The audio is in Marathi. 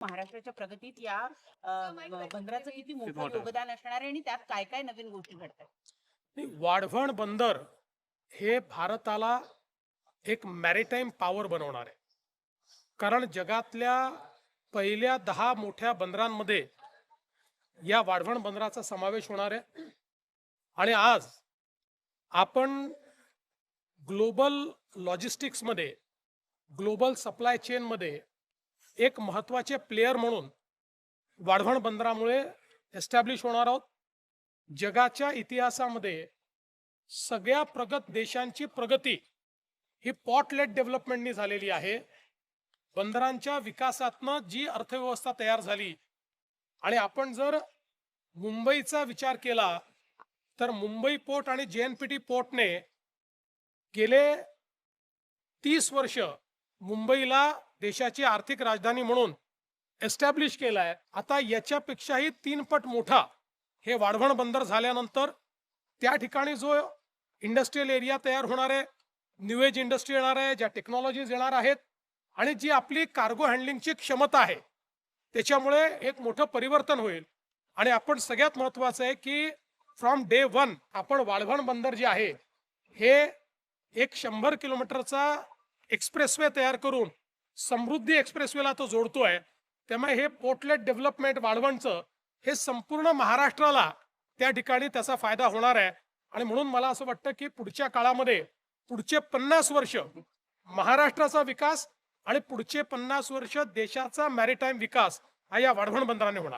महाराष्ट्राच्या प्रगतीत या बंदराचं किती मोठं. योगदान असणार आहे आणि त्यात काय काय नवीन गोष्टी घडतात? वाढवण बंदर हे भारताला एक मॅरिटाईम पॉवर बनवणार आहे. कारण जगातल्या पहिल्या दहा मोठ्या बंदरांमध्ये या वाढवण बंदराचा समावेश होणार आहे. आणि आज आपण ग्लोबल लॉजिस्टिक्समध्ये ग्लोबल सप्लाय चेनमध्ये एक महत्त्वाचे प्लेयर म्हणून वाढवण बंदरामुळे एस्टॅब्लिश होणार आहोत. जगाच्या इतिहासामध्ये सगळ्या प्रगत देशांची प्रगती ही पॉटलेट डेव्हलपमेंटनी झालेली आहे. बंदरांच्या विकासातनं जी अर्थव्यवस्था तयार झाली आणि आपण जर मुंबईचा विचार केला तर मुंबई पोर्ट आणि जे एन पी टी पोर्टने गेले तीस वर्ष मुंबईला देशाची आर्थिक राजधानी म्हणून एस्टॅब्लिश केला आहे आता याच्यापेक्षाही तीन पट मोठा हे वाढवण बंदर झाल्यानंतर त्या ठिकाणी जो इंडस्ट्रीयल एरिया तयार होणार आहे न्यू एज इंडस्ट्री येणार आहे ज्या टेक्नॉलॉजीज येणार आहेत आणि जी आपली कार्गो हँडलिंगची क्षमता आहे त्याच्यामुळे एक मोठं परिवर्तन होईल. आणि आपण सगळ्यात महत्वाचं आहे की फ्रॉम डे वन आपण वाढवण बंदर जे आहे हे एक शंभर किलोमीटरचा एक्सप्रेसवे तयार करून समृद्धी एक्सप्रेसवेला तो जोडतोय त्यामुळे हे पोर्टलेट डेव्हलपमेंट वाढवणचं हे संपूर्ण महाराष्ट्राला त्या ठिकाणी त्याचा फायदा होणार आहे. आणि म्हणून मला असं वाटतं की पुढच्या काळामध्ये पुढचे पन्नास वर्ष महाराष्ट्राचा विकास आणि पुढचे पन्नास वर्ष देशाचा मॅरिटाईम विकास हा या वाढवण बंदराने होणार